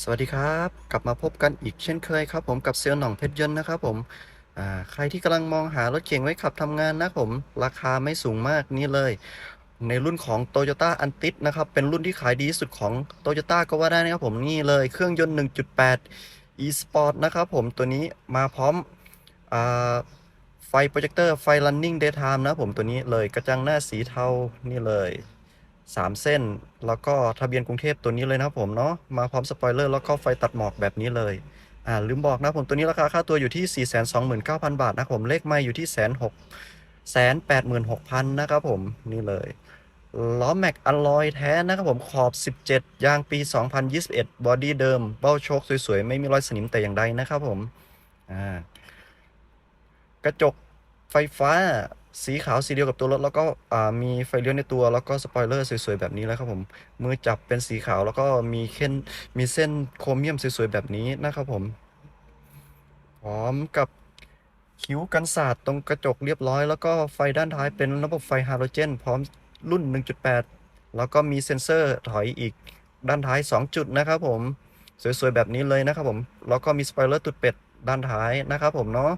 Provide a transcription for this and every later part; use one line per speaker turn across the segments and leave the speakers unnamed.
สวัสดีครับ กลับมาพบกันอีกเช่นเคยครับผมกับเซลล์หน่องเพชรยนต์นะครับผมใครที่กำลังมองหารถเก๋งไว้ขับทำงานนะผมราคาไม่สูงมากนี่เลย ในรุ่นของ Toyota a n t i s นะครับ เป็นรุ่นที่ขายดีที่สุดของ Toyota ก็ว่าได้นะครับผมนี่เลยเครื่องยนต์ 1.8 e-sport นะครับผมตัวนี้มาพร้อมอไฟโปรเจคเตอร์ไฟ running daytime นะผมตัวนี้เลยกระจังหน้าสีเทานี่เลย สามเส้น แล้วก็ทะเบียนกรุงเทพตัวนี้เลยนะครับผมเนาะมาพร้อมสปอยเลอร์แล้วก็ไฟตัดหมอกแบบนี้เลยอ่าลืมบอกนะผมตัวนี้ราคาค่าตัวอยู่ที่ 429,000 บาทนะครับผมเลขไม่อยู่ที่แสนหกแสนแปดหมื่นหกพันนะครับผมนี่เลยล้อแม็กอลลอยแท้นะครับผมขอบ 17 ยางปี 2021 บอดี้เดิม เบ้าโชคสวยๆ ไม่มีรอยสนิมแต่อย่างใดนะครับผม อ่า กระจกไฟฟ้า สีขาวสีเดียวกับตัวรถ แล้วก็มีไฟเลี้ยวในตัวแล้วก็สปอยเลอร์สวยๆแบบนี้แล้วครับผมมือจับเป็นสีขาวแล้วก็มีเส้นมีเส้นโครเมียมสวยๆแบบนี้นะครับผม พร้อมกับคิ้วกันสาดตรงกระจกเรียบร้อย แล้วก็ไฟด้านท้ายเป็นระบบไฟฮาโลเจน พร้อมรุ่น 1.8 แล้วก็มีเซ็นเซอร์ถอยอีกด้านท้าย 2 จุดนะครับผม สวยๆแบบนี้เลยนะครับผม แล้วก็มีสปอยเลอร์ตุดเป็ดด้านท้ายนะครับผมเนาะ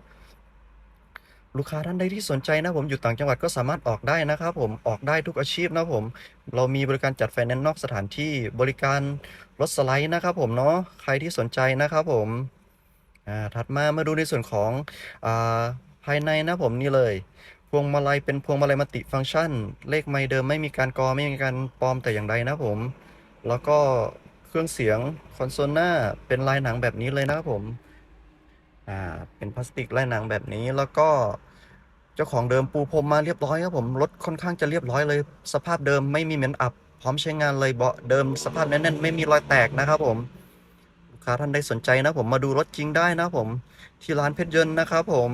ลูกค้าท่านใดที่สนใจนะผมอยู่ต่างจังหวัดก็สามารถออกได้นะครับผมออกได้ทุกอาชีพนะผม เรามีบริการจัดไฟแนนซ์นอกสถานที่บริการรถสไลด์นะครับผมเนาะใครที่สนใจนะครับผมอ่าถัดมามาดูในส่วนของอ่าภายในนะผมนี่เลยพวงมาลัยเป็นพวงมาลัยมัลติฟังก์ชัน เลขไมค์เดิมไม่มีการกอไม่มีการปลอมแต่อย่างใดนะผม แล้วก็เครื่องเสียงคอนโซลหน้าเป็นลายหนังแบบนี้เลยนะครับผม อ่าเป็นพลาสติกลายหนังแบบนี้แล้วก็เจ้าของเดิมปูพรมมาเรียบร้อยครับผมรถค่อนข้างจะเรียบร้อยเลย สภาพเดิมไม่มีเหม็นอับ พร้อมใช้งานเลยเบาะเดิมสภาพแน่นๆไม่มีรอยแตกนะครับผมลูกค้าท่านใดสนใจนะผมมาดูรถจริงได้นะผมที่ร้านเพชรยนต์นะครับผม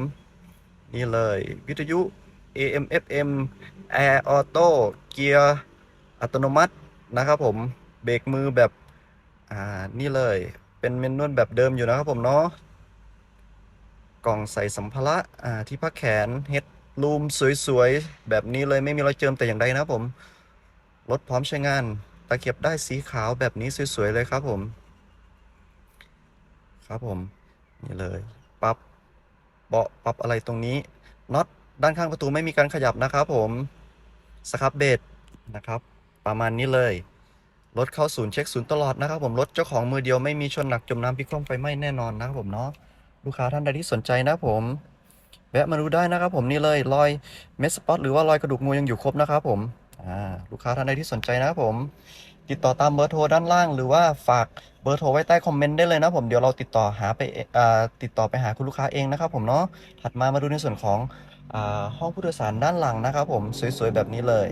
นี่เลยวิทยุ AM FM Air Auto เกียร์อัตโนมัตินะครับผมเบรกมือแบบอ่านี่เลยเป็นเมนนวลแบบเดิมอยู่นะครับผมเนาะ กล่องใส่สัมภาระอ่าที่พักแขนเฮดรูมสวยๆ แบบนี้เลยไม่มีรอยเจิมแต่อย่างใดนะผม รถพร้อมใช้งาน ตะเกียบได้สีขาวแบบนี้สวยๆ เลยครับผม ครับผม นี่เลย ปรับเบาะปรับอะไรตรงนี้น็อตด้านข้างประตูไม่มีการขยับนะครับผมสครับเบดนะครับ ประมาณนี้เลย รถเข้าศูนย์เช็คศูนย์ตลอดนะครับผม รถเจ้าของมือเดียวไม่มีชนหนักจมน้ำพิกคว่ำไฟไหม้แน่นอนนะครับผมเนาะ ลูกค้าท่านใดที่สนใจนะผมแวะมาดูได้นะครับผมนี่เลยรอยเมสสปอตหรือว่ารอยกระดูกงูยังอยู่ครบนะครับผมลูกค้าท่านใดที่สนใจนะครับผม ติดต่อตามเบอร์โทรด้านล่าง หรือว่าฝากเบอร์โทรไว้ใต้คอมเมนต์ได้เลยนะผมเดี๋ยวเราติดต่อหาไปติดต่อไปหาคุณลูกค้าเองนะครับผมเนาะถัดมามาดูในส่วนของอห้องผู้โดยสารด้านหลังนะครับผมสวยๆแบบนี้เลย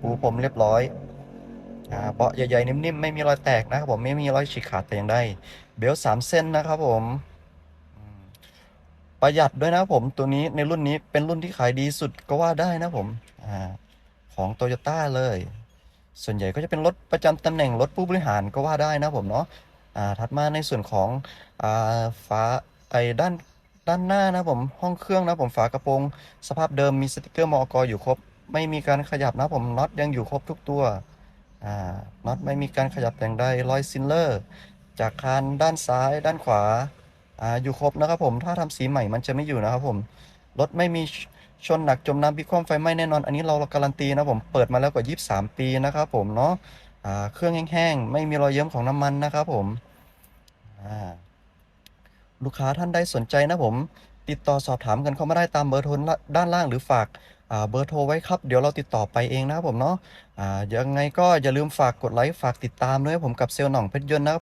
ปูผมเรียบร้อยเบาะใหญ่ๆนิ่มๆไม่มีรอยแตกนะครับผมไม่มีรอยฉีกขาดแต่อย่างใดเบลต์สามเส้นนะครับผม ประหยัดด้วยนะผมตัวนี้ในรุ่นนี้เป็นรุ่นที่ขายดีสุดก็ว่าได้นะผมอของโตโยต้าเลย ส่วนใหญ่ก็จะเป็นรถประจำตำแหน่งรถผู้บริหารก็ว่าได้นะผมเนาะถัดมาในส่วนของอฝาไอ้ด้านด้านหน้านะผมห้องเครื่องนะผมฝากระโปรงสภาพเดิมมีสติกเกอร์มอกอยู่ครบ ไม่มีการขยับนะผมน็อตยังอยู่ครบทุกตัวน็อตไม่มีการขยับแต่อย่างใดรอยซิลเลอร์ จากคานด้านซ้ายด้านขวา อ่าอยู่ครบนะครับผมถ้าทำสีใหม่มันจะไม่อยู่นะครับผมรถไม่มีชนหนักจมน้ำพิกคว่ำไฟไหม้แน่นอน อันนี้เราการันตีนะผมเปิดมาแล้วกว่า 23 ปีนะครับผมเนาะเครื่องแห้งๆ ไม่มีรอยเยิ้มของน้ำมันนะครับผมลูกค้าท่านใดสนใจนะผม ติดต่อสอบถามกันเข้ามาได้ตามเบอร์โทรด้านล่างหรือฝากเบอร์โทรไว้ครับ เดี๋ยวเราติดต่อไปเองนะครับผมเนาะอ่ายังไงก็อย่าลืมฝากกดไลค์ฝากติดตามด้วยผมกับเซลล์หน่องเพชรยนต์นะครับ